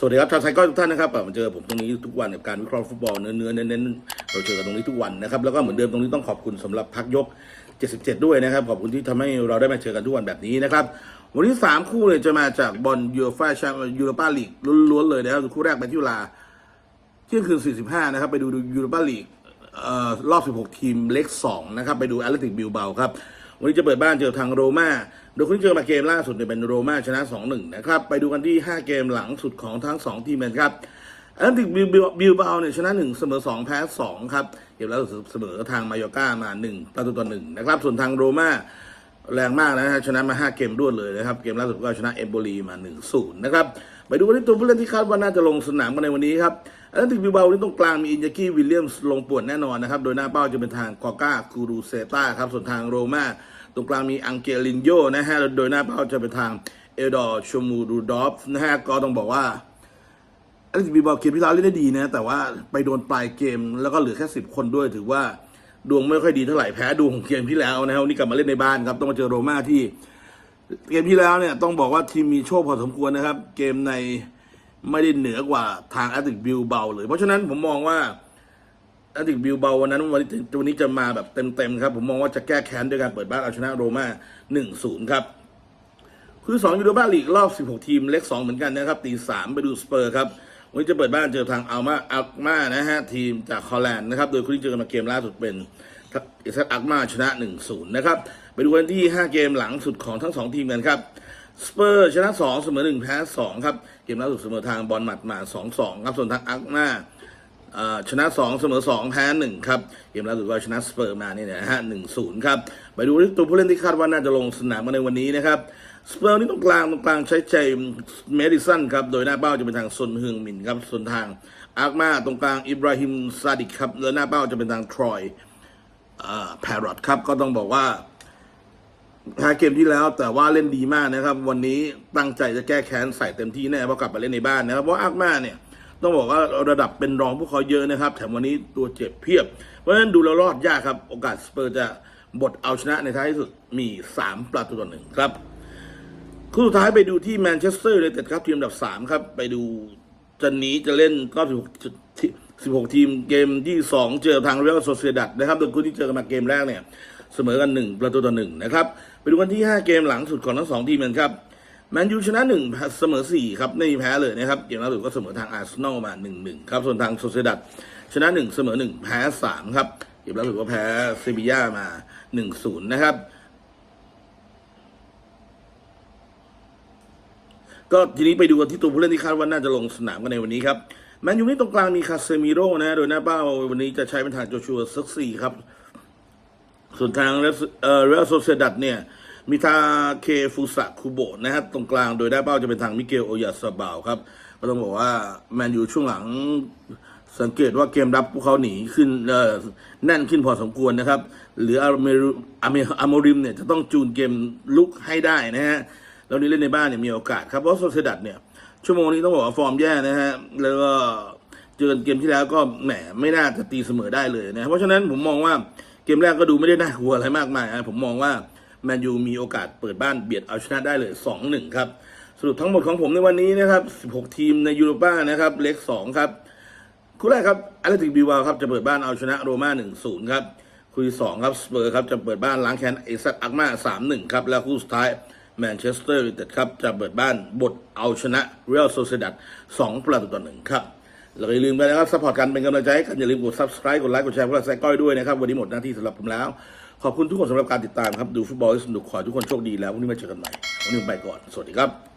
สวัสดีครับชาวไซก้อยทุกท่านนะครับมาเจอผมตรงนี้ทุกวันกับการวิเคราะห์ฟุตบอลเนื้อเนื้อเน้นๆเราเจอกันตรงนี้ทุกวันนะครับแล้วก็เหมือนเดิมตรงนี้ต้องขอบคุณสำหรับพักยก 77 ด้วยนะครับขอบคุณที่ทำให้เราได้มาเจอกันทุกวันแบบนี้นะครับวันนี้ 3 คู่เลยจะมาจากบอลยูโรฟาแชมป์ยูโรปาลีกล้วนๆเลยนะครับคู่แรกเป็นที่เวลาเที่ยงคืน 45 นะครับไปดูยูโรปาลีกรอบ 16 ทีมเล็ก2นะครับไปดูแอตเลติกบิลเบาครับ วันนี้จะเปิดบ้านเจอทางโรม่าโดยคุณเจอมาเกมล่าสุดเนี่ยเป็นโรม่าชนะ 2-1 นะครับ ไปดูกันที่ 5 เกมหลังสุดของทั้ง 2 ทีมกันครับแอตเลติกบิลเบาเนี่ยชนะ 1 เสมอ 2 แพ้ 2 ครับเกมล่าสุดเสมอทางมายอร์ก้ามา 1 ประตูต่อ1นะครับ ส่วนทางโรม่าแรงมากนะฮะชนะมา 5 เกมรวดเลยนะครับ เกมล่าสุดก็ชนะเอมโบลีมา 1-0 นะครับ ไปดูกันที่ตัวผู้เล่นที่คาดว่าน่าจะลงสนามกันในวันนี้ครับแอตเลติกบิลเบาที่ตรงกลางมีอินยากิวิลเลียมส์ลงปวนแน่นอนนะครับ โดยหน้าเป้าจะเป็นทางกอก้าคูรูเซตาครับ ส่วนทางโรม่า ตรงกลางมีอังเกลินโยนะฮะ โดยหน้าเป้าจะเป็นทางเอลดอร์ชมูรูดอฟนะฮะ ก็ต้องบอกว่าอตเลติกบิลเบาเกมที่แล้วเล่นได้ดีนะ แต่ว่าไปโดนปลายเกมแล้วก็เหลือแค่สิบคนด้วยถือว่าดวงไม่ค่อยดีเท่าไหร่แพ้ดวงของเกมที่แล้วนะครับนนี้กลับมาเล่นในบ้านครับ ต้องมาเจอโรม่าที่ เกมที่แล้วเนี่ยต้องบอกว่าทีมมีโชคพอสมควรนะครับ เกมในไม่ได้เหนือกว่าทางแอตติกบิลเบาเลย เพราะฉะนั้นผมมองว่า แอตติกบิลเบาวันนั้นวันนี้วันนี้จะมาแบบเต็มๆครับ ผมมองว่าจะแก้แค้นด้วยการเปิดบ้านเอาชนะโรม่า1-0 ครับคือ2ยูโรปาลีกรอบ 16 ทีมเล็ก 2 เหมือนกันนะครับตีสามไปดูสเปอร์ครับวันนี้จะเปิดบ้านเจอทางอัลมาอัลมานะฮะทีมจากฮอลแลนด์นะครับโดยคุณที่เจอกันมาเกมล่าสุดเป็นอิสอัลมาชนะ 1-0 นะครับไปดูกันที่ 5 เกมหลังสุดของทั้ง 2 ทีมกันครับสเปอร์ชนะ 2 เสมอ 1 แพ้ 2 ครับ เกมล่าสุดเสมอทางบอลหมัดมา 2-2 ครับส่วนทางอัลมา ชนะ 2 เสมอ 2 แพ้1ครับเกมล่าสุดก็ชนะสเปอร์มาเนี่ยนะฮะ1-0ครับไปดูตัวผู้เล่นที่คาดว่าน่าจะลงสนามกันในวันนี้นะครับสเปอร์นี่ตรงกลางตรงกลางใช้ใจเมดิสันครับโดยหน้าเป้าจะเป็นทางซนฮึงมินครับส่วนทางอาร์มาตรงกลางอิบราฮิมซาดิกครับแล้วหน้าเป้าจะเป็นทางทรอยแพรอตครับก็ต้องบอกว่าแพ้เกมที่แล้วแต่ว่าเล่นดีมากนะครับ วันนี้ตั้งใจจะแก้แค้นใส่เต็มที่แน่เพราะกลับมาเล่นในบ้านนะครับเพราะอาร์มาเนี่ย ต้องบอกว่าระดับเป็นรองพวกเขาเยอะนะครับ แถมวันนี้ตัวเจ็บเพียบ เพราะฉะนั้นดูแล้วรอดยากครับ โอกาสสเปอร์จะบดเอาชนะในท้ายที่สุดมี 3 ประตูต่อหนึ่งครับคู่สุดท้ายไปดูที่แมนเชสเตอร์เลยแต่ครับทีมอันดับ 3 ครับ ไปดูจันนี้จะเล่นรอบ16 16 ทีมเกมที่ 2 เจอทางเรอัลโซเซดัดนะครับโดยคู่ที่เจอกันมาเกมแรกเนี่ย เสมอกัน 1 ประตูต่อ1นะครับ ไปดูกันที่ 5 เกมหลังสุดของทั้ง 2 ทีมกันครับ แมนยูชนะ1เสมอ4ครับไม่มีแพ้เลยนะครับเกมล่าสุดก็เสมอทางอาร์เซนอลมา1-1ครับส่วนทางโซเซดัดชนะ1เสมอ1แพ้3ครับเกมล่าสุดก็แพ้เซบีย่ามา1-0นย์นะครับก็ทีนี้ไปดูกันที่ตัวผู้เล่นที่คาดว่าน่าจะลงสนามกันในวันนี้ครับแมนยูนี่ตรงกลางมีคาเซมิโร่นะโดยหน้าเป้าวันนี้จะใช้เป็นทางโจชัวซักซี่ครับ ส่วนทางเรสเอ่อเรอัลโซเซดัดเนี่ย มีทาเคฟูสะคูโบะนะฮะตรงกลางโดยได้าเป้าจะเป็นทางมิเกลโอยาสบาวครับ ก็ต้องบอกว่าแมนยูช่วงหลังสังเกตว่าเกมรับพวกเขาหนีขึ้นเออแน่นขึ้นพอสมควรนะครับ หรืออาร์เมรุอาร์เมอาร์โมริมเนี่ยจะต้องจูนเกมลุกให้ได้นะฮะแล้วนี้เล่นในบ้านเนี่ยมีโอกาสครับเพราะโซเซดัดเนี่ยชั่วโมงนี้ต้องบอกว่าฟอร์มแย่นะฮะแล้วก็เจอเกมที่แล้วก็แหมไม่น่าจะตีเสมอได้เลยนะเพราะฉะนั้นผมมองว่าเกมแรกก็ดูไม่ได้น่ากลัวอะไรมากมายนะผมมองว่า แมนยูมีโอกาสเปิดบ้านเบียดเอาชนะได้เลย 2-1 ครับ สรุปทั้งหมดของผมในวันนี้นะครับ 16 ทีมในยูโรป้านะครับเล็ก2ครับคู่แรกครับแอตเลติกบิวาครับจะเปิดบ้านเอาชนะโรม่า1-0 ครับคู่ที่2ครับสเปอร์ครับจะเปิดบ้านล้างแค้นเอซัตอักมา3-1 ครับแล้วคู่สุดท้ายแมนเชสเตอร์ยูไนเต็ดครับจะเปิดบ้านบดเอาชนะเรอัลโซเซดัด2ประตูต่อหนึ่งครับ แล้วอย่าลืมไปนะครับสปอร์ตกันเป็นกำลังใจให้กันอย่าลืมกด subscribe กดไลค์กดแชร์พวกเราแซกก้อยด้วยนะครับ วันนี้หมดหน้าที่สำหรับผมแล้ว ขอบคุณทุกคนสำหรับการติดตามครับ ดูฟุตบอลให้สนุกขอให้ทุกคนโชคดีแล้ววันนี้มาเจอกันใหม่วันนี้ผมไปก่อน สวัสดีครับ